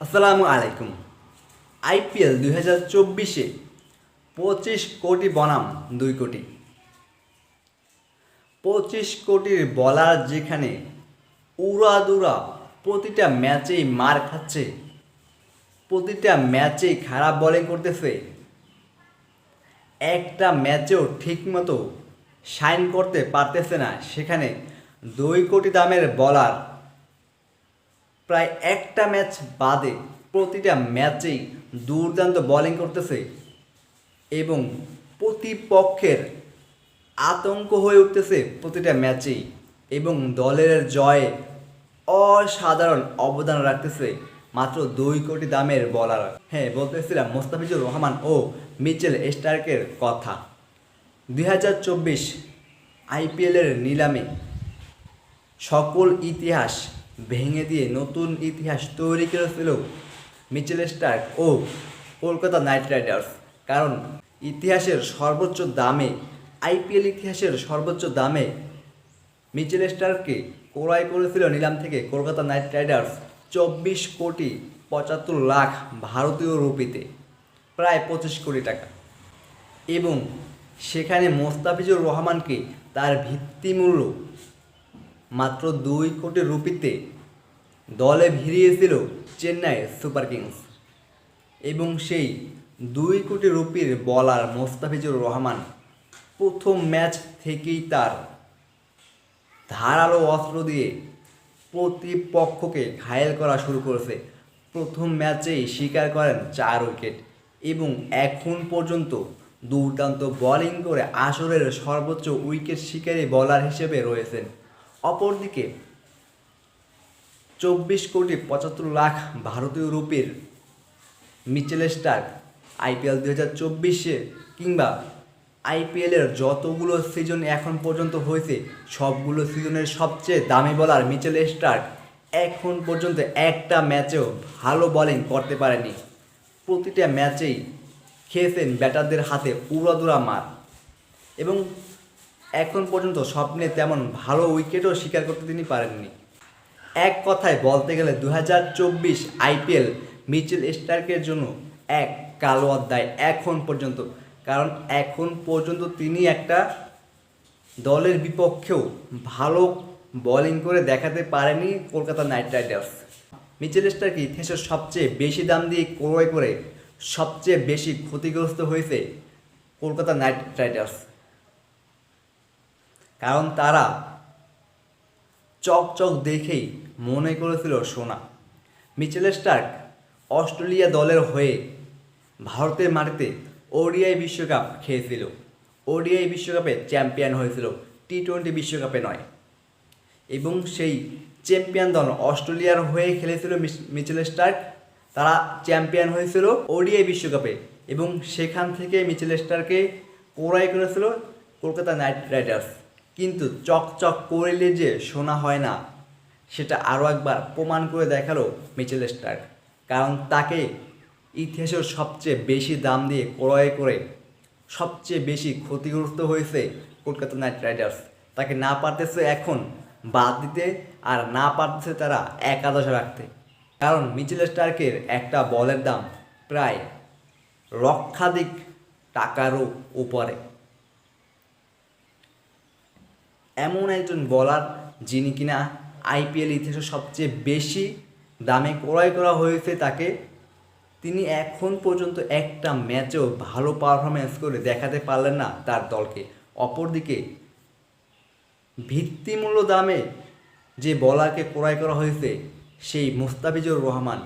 আসসালামু আলাইকুম। আইপিএল দুই হাজার চব্বিশে পঁচিশ কোটি বনাম দুই কোটি। পঁচিশ কোটির বলার যেখানে উড়াদুরা প্রতিটা ম্যাচেই মার খাচ্ছে, প্রতিটা ম্যাচেই খারাপ বলিং করতেছে, একটা ম্যাচেও ঠিকমতো সাইন করতে পারতেছে না, সেখানে দুই কোটি দামের বলার প্রায় একটা ম্যাচ বাদে প্রতিটা ম্যাচেই দুর্দান্ত বোলিং করতেছে এবং প্রতিপক্ষের আতঙ্ক হয়ে উঠতেছে প্রতিটা ম্যাচেই এবং দলের জয়ে অসাধারণ অবদান রাখতেছে মাত্র দুই কোটি দামের বলার হ্যাঁ বলতেছিলাম মোস্তাফিজুর রহমান ও মিচেল স্টার্কের কথা। দুই হাজার চব্বিশ আইপিএলের নিলামে সকল ইতিহাস ভেঙে দিয়ে নতুন ইতিহাস তৈরি করেছিল মিচেল স্টার্ক ও কলকাতা নাইট রাইডার্স। কারণ ইতিহাসের সর্বোচ্চ দামে, আইপিএল ইতিহাসের সর্বোচ্চ দামে মিচেল স্টার্ককে ক্রয় করেছিল নিলাম থেকে কলকাতা নাইট রাইডার্স চব্বিশ কোটি পঁচাত্তর লাখ ভারতীয় রুপিতে, প্রায় পঁচিশ কোটি টাকা। এবং সেখানে মোস্তাফিজুর রহমানকে তার ভিত্তিমূল্য মাত্র দুই কোটি রুপিতে দলে ভিড়িয়েছিল চেন্নাই সুপার কিংস। এবং সেই দুই কোটি রুপির বলার মোস্তাফিজুর রহমান প্রথম ম্যাচ থেকেই তার ধারালো অস্ত্র দিয়ে প্রতিপক্ষকে ঘায়েল করা শুরু করেছে। প্রথম ম্যাচেই স্বীকার করেন চার উইকেট এবং এখন পর্যন্ত দুর্দান্ত বোলিং করে আসরের সর্বোচ্চ উইকেট শিকারী বলার হিসেবে রয়েছেন। অপরদিকে চব্বিশ কোটি পঁচাত্তর লাখ ভারতীয় রুপির মিচেল স্টার্ক আইপিএল দু হাজার চব্বিশে কিংবা আইপিএলের যতগুলো সিজন এখন পর্যন্ত হয়েছে, সবগুলো সিজনের সবচেয়ে দামি বলার মিচেল স্টার্ক এখন পর্যন্ত একটা ম্যাচেও ভালো বোলিং করতে পারেনি। প্রতিটা ম্যাচেই খেয়েছেন ব্যাটারদের হাতে উড়াদুরা মার। এবং এখন পর্যন্ত স্বপ্নে তেমন ভালো উইকেটও শিকার করতে তিনি পারেননি। এক কথায় বলতে গেলে দু হাজার চব্বিশ আইপিএল মিচেল স্টার্কের জন্য এক কালো অধ্যায় এখন পর্যন্ত। কারণ এখন পর্যন্ত তিনি একটা দলের বিপক্ষেও ভালো বোলিং করে দেখাতে পারেনি কলকাতা নাইট রাইডার্স। মিচেল স্টার্কে ইতিহাসের সবচেয়ে বেশি দাম দিয়ে ক্রয় করে সবচেয়ে বেশি ক্ষতিগ্রস্ত হয়েছে কলকাতা নাইট রাইডার্স। কারণ তারা চকচক দেখেই মনে করেছিল সোনা। মিচেল স্টার্ক অস্ট্রেলিয়া দলের হয়ে ভারতের মাটিতে ওডিআই বিশ্বকাপ খেয়েছিল ওডিআই বিশ্বকাপে চ্যাম্পিয়ন হয়েছিল টি টোয়েন্টি বিশ্বকাপে নয়। এবং সেই চ্যাম্পিয়ন দল অস্ট্রেলিয়ার হয়ে খেলেছিল মিচেল স্টার্ক। তারা চ্যাম্পিয়ন হয়েছিল ওডিআই বিশ্বকাপে এবং সেখান থেকে মিচেল স্টারকে ক্রয় করেছিল কলকাতা নাইট রাইডার্স। কিন্তু চকচক করলে যে শোনা হয় না, সেটা আরও একবার প্রমাণ করে দেখাল মিচেল স্টার্ক। কারণ তাকে ইতিহাসের সবচেয়ে বেশি দাম দিয়ে ক্রয় করে সবচেয়ে বেশি ক্ষতিগ্রস্ত হয়েছে কলকাতা নাইট রাইডার্স। তাকে না পারতেছে এখন বাদ দিতে আর না পারতেছে তারা একাদশে রাখতে। কারণ মিচেল স্টার্কের একটা বলের দাম প্রায় লক্ষাধিক টাকারও উপরে। এমন একজন বলার যিনি কিনা আইপিএল ইতিহাসে সবচেয়ে বেশি দামে ক্রয় করা হয়েছে তাকে, তিনি এখন পর্যন্ত একটা ম্যাচেও ভালো পারফরমেন্স করে দেখাতে পারলেন না তার দলকে। অপরদিকে, ভিত্তিমূল্য দামে যে বলারকে ক্রয় করা হয়েছে, সেই মুস্তাফিজুর রহমান,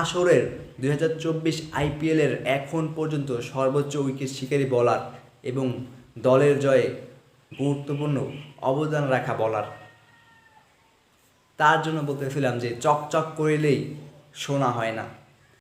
আসরের দুই হাজার চব্বিশ আইপিএলের এখন পর্যন্ত সর্বোচ্চ উইকেট শিকারী বলার এবং দলের জয়ে গুরুত্বপূর্ণ অবদান রাখা বলার। তার জন্য বলতেছিলাম যে চকচক করিলেই শোনা হয় না।